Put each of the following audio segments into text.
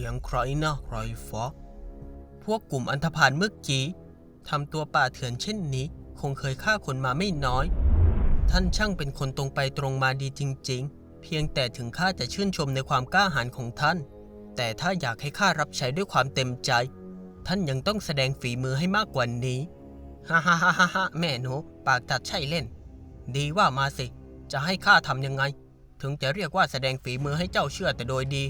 สียงใครนะใครฟ้าพวกกลุ่มอันธพาลเมื่อกี้ทำตัวป่าเถื่อนเช่นนี้ คงเคยฆ่าคนมาไม่น้อย ท่านช่างเป็นคนตรงไปตรงมาดีจริง ๆ เพียงแต่ถึงข้าจะชื่นชมในความกล้าหาญของท่าน แต่ถ้าอยากให้ข้ารับใช้ด้วยความเต็มใจ ท่านยังต้องแสดงฝีมือให้มากกว่านี้ฮ่าฮ่าฮ่าฮ่าแม่หนูปากจัดใช่เล่น ดีว่ามาสิ จะให้ข้าทำยังไง ถึงจะเรียกว่าแสดงฝีมือให้เจ้าเชื่อแต่โดยดี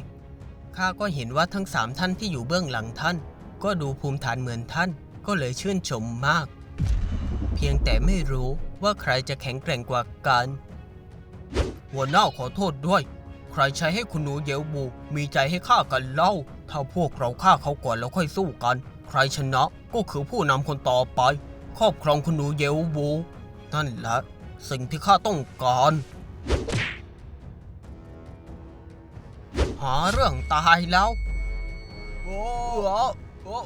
ข้าก็เห็นว่าทั้งสามท่านที่อยู่เบื้องหลังท่าน ก็ดูภูมิฐานเหมือนท่าน ก็เลยชื่นชมมาก เพียงแต่ไม่รู้ว่าใครจะแข็งแกร่งกว่ากันหัวหน้าขอโทษด้วย ใครใช้ให้คุณหนูเยวบู มีใจให้ฆ่ากันเล่า ถ้าพวกเราฆ่าเขาก่อนแล้วค่อยสู้กัน ใครชนะก็คือผู้นำคนต่อไป ครอบครองคุณหนูเยวบู นั่นแหละสิ่งที่ข้าต้องการ หาเรื่องตายแล้วโอ้โอ้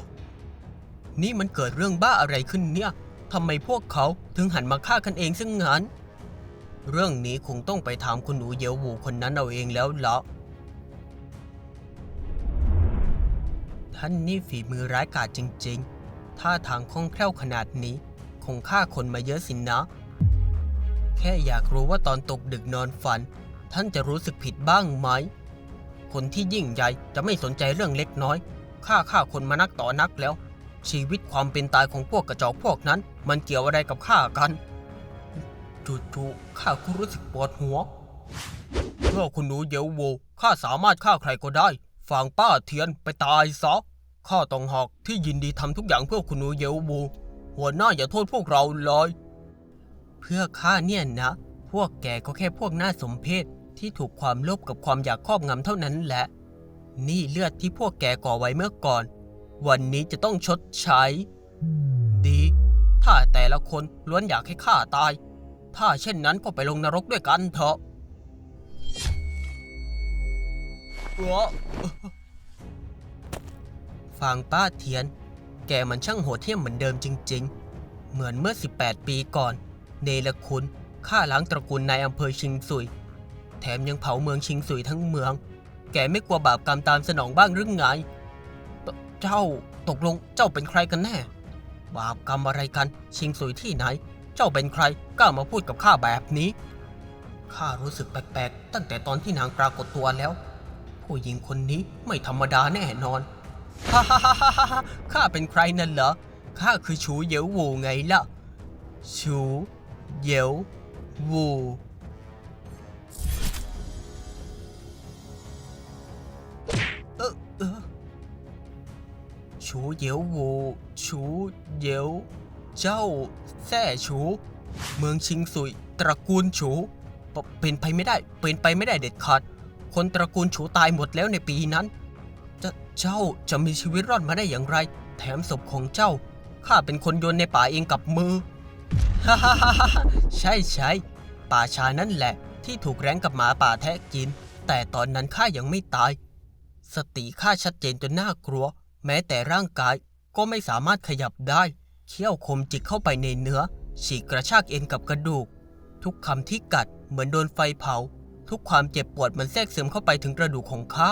นี่มันเกิดเรื่องบ้าอะไรขึ้นเนี่ยทำไมพวกเขาถึงหันมาฆ่ากันเองซึ่งงั้น เรื่องนี้คงต้องไปถามคุณหนูเยวหูคนนั้นเอาเองแล้วละท่านนี่ฝีมือร้ายกาจจริงๆ ท่าทางคล่องแคล่วขนาดนี้ คงฆ่าคนมาเยอะสินนะ แค่อยากรู้ว่าตอนตกดึกนอนฝัน ท่านจะรู้สึกผิดบ้างไหม คนที่ยิ่งใหญ่จะไม่สนใจเรื่องเล็กน้อยฆ่าฆ่าคนมานักต่อนักแล้ว ชีวิตความเป็นตายของพวกกระจอกพวกนั้น มันเกี่ยวอะไรกับข้ากันจู่ๆข้าก็รู้สึกปวดหัวเพื่อคุณหนูเยวโวข้าสามารถฆ่าใครก็ได้ฝางป้าเทียนไปตายซะข้าต้องหอกที่ยินดีทำทุกอย่างเพื่อคุณหนูเยวโวหัวหน้าอย่าโทษพวกเราเลย เพื่อข้าเนี่ยนะ พวกแกก็แค่พวกหน้าสมเพศ ที่ถูกความโลภกับความอยากครอบงำเท่านั้นแหละ นี่เลือดที่พวกแกก่อไว้เมื่อก่อน วันนี้จะต้องชดใช้ ดี ถ้าแต่ละคนล้วนอยากให้ข้าตาย ถ้าเช่นนั้นก็ไปลงนรกด้วยกันเถอะเอ้อฟางป้าเทียน แกมันช่างโหดเหี้ยมเหมือนเดิมจริง ๆ เหมือนเมื่อ 18 ปีก่อน เนรคุณฆ่าล้างตระกูลนายอำเภอชิงซุย แถมยังเผาเมืองชิงซุยทั้งเมือง แกไม่กลัวบาปกรรมตามสนองบ้างหรือไง เจ้าตกลงเจ้าเป็นใครกันแน่ บาปกรรมอะไรกัน ชิงซุยที่ไหน เจ้าเป็นใครกล้ามาพูดกับข้าแบบนี้ ข้ารู้สึกแปลกๆ ตั้งแต่ตอนที่นางปรากฏตัวแล้ว ผู้หญิงคนนี้ไม่ธรรมดาแน่นอน ฮ่าฮ่าฮ่าฮ่าฮ่าข้าเป็นใครนั่นเหรอ ข้าคือชูเยววูไงล่ะ ชูเยววู ชูเยววูชูเยวเจ้าแท่ชูเมืองชิงซุย ตระกูลชูปเป็นไปไม่ได้ เป็นไปไม่ได้เด็ดขาดคนตระกูลชูตายหมดแล้วในปีนั้นจะเจ้าจะมีชีวิตรอดมาได้อย่างไร แถมศพของเจ้าข้าเป็นคนโยนในป่าเองกับมือฮ่าฮ่าฮ่าฮ่าใช่ใช่ป่าชานั่นแหละ ที่ถูกแร้งกับหมาป่าแทะกิน แต่ตอนนั้นข้ายังไม่ตาย สติข้าชัดเจนจนน่ากลัว แม้แต่ร่างกายก็ไม่สามารถขยับได้ เขี้ยวคมจิกเข้าไปในเนื้อ ฉีกกระชากเอ็นกับกระดูก ทุกคำที่กัดเหมือนโดนไฟเผา ทุกความเจ็บปวดมันแทรกซึมเข้าไปถึงกระดูกของข้า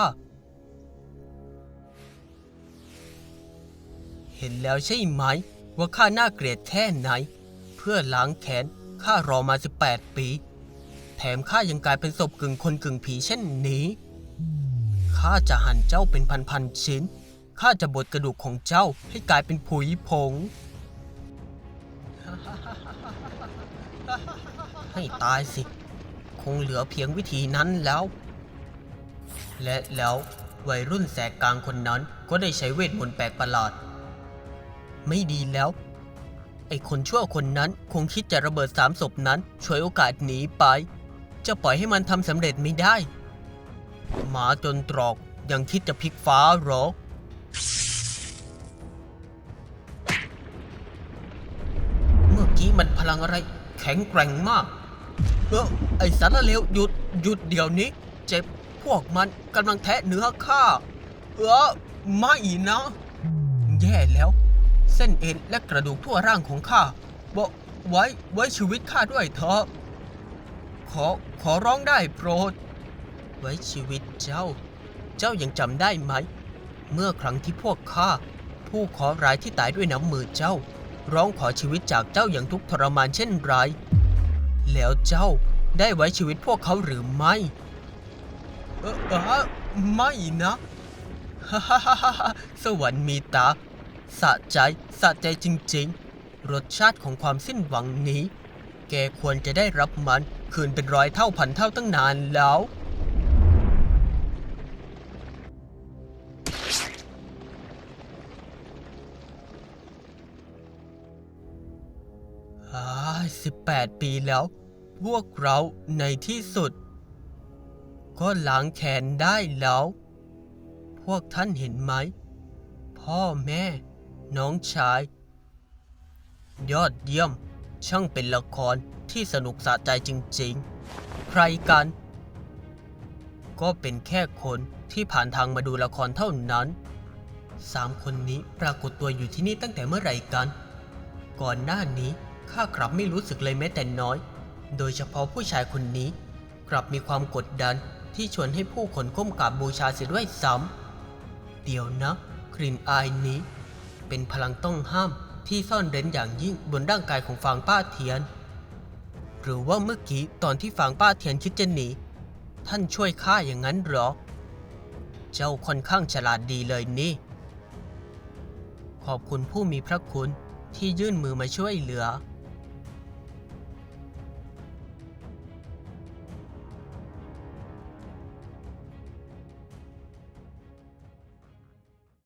เห็นแล้วใช่ไหม ว่าข้าน่าเกลียดแค่ไหน เพื่อล้างแค้นข้ารอมา 18 ปี แถมข้ายังกลายเป็นศพกึ่งคนกึ่งผีเช่นนี้ข้าจะหั่นเจ้าเป็นพันๆชิ้น ข้าจะบดกระดูกของเจ้าให้กลายเป็นผุยผง ให้ตายสิ คงเหลือเพียงวิธีนั้นแล้ว และแล้ววัยรุ่นแสกกลางคนนั้นก็ได้ใช้เวทมนต์แปลกประหลาด ไม่ดีแล้ว ไอ้คนชั่วคนนั้นคงคิดจะระเบิดสามศพนั้นช่วยโอกาสหนีไป จะปล่อยให้มันทำสำเร็จไม่ได้ หมาจนตรอกยังคิดจะพลิกฟ้าหรอ เมื่อกี้มันพลังอะไร แข็งแกร่งมาก เออไอสารเลวหยุดหยุดเดี๋ยวนี้ เจ็บพวกมันกำลังแทะเนื้อข้า เออไม่นะ แย่แล้ว เส้นเอ็นและกระดูกทั่วร่างของข้าบอกไว้ไว้ชีวิตข้าด้วยเถอะ ขอขอร้องได้โปรด ไว้ชีวิตเจ้า เจ้ายังจำได้ไหม เมื่อครั้งที่พวกข้าผู้เคราะห์ร้ายที่ตายด้วยน้ำมือเจ้า ร้องขอชีวิตจากเจ้าอย่างทุกทรมานเช่นไรแล้วเจ้าได้ไว้ชีวิตพวกเขาหรือไม่ เออเออไม่นะฮ่าฮ่าฮ่าฮ่าสวรรค์มีตาสะใจสะใจจริงๆ รสชาติของความสิ้นหวังนี้ แกควรจะได้รับมัน คืนเป็นร้อยเท่าพันเท่าตั้งนานแล้ว อาสิบแปดปีแล้ว พวกเราในที่สุด ก็ล้างแค้นได้แล้ว พวกท่านเห็นไหม พ่อแม่ น้องชาย ยอดเยี่ยม ช่างเป็นละครที่สนุกสะใจจริงๆ ใครกัน ก็เป็นแค่คนที่ผ่านทางมาดูละครเท่านั้นสามคนนี้ปรากฏตัวอยู่ที่นี่ตั้งแต่เมื่อไหร่กัน ก่อนหน้านี้ ข้ากลับไม่รู้สึกเลยแม้แต่น้อย โดยเฉพาะผู้ชายคนนี้ กลับมีความกดดันที่ชวนให้ผู้คนก้มกราบบูชาเสียด้วยซ้ำเดี๋ยวนะกลิ่นอายนี้ เป็นพลังต้องห้ามที่ซ่อนเร้นอย่างยิ่งบนร่างกายของฟางป้าเทียน หรือว่าเมื่อกี้ตอนที่ฟางป้าเทียนคิดจะหนีท่านช่วยข้าอย่างนั้นหรอ เจ้าค่อนข้างฉลาดดีเลยนี่ ขอบคุณผู้มีพระคุณที่ยื่นมือมาช่วยเหลือ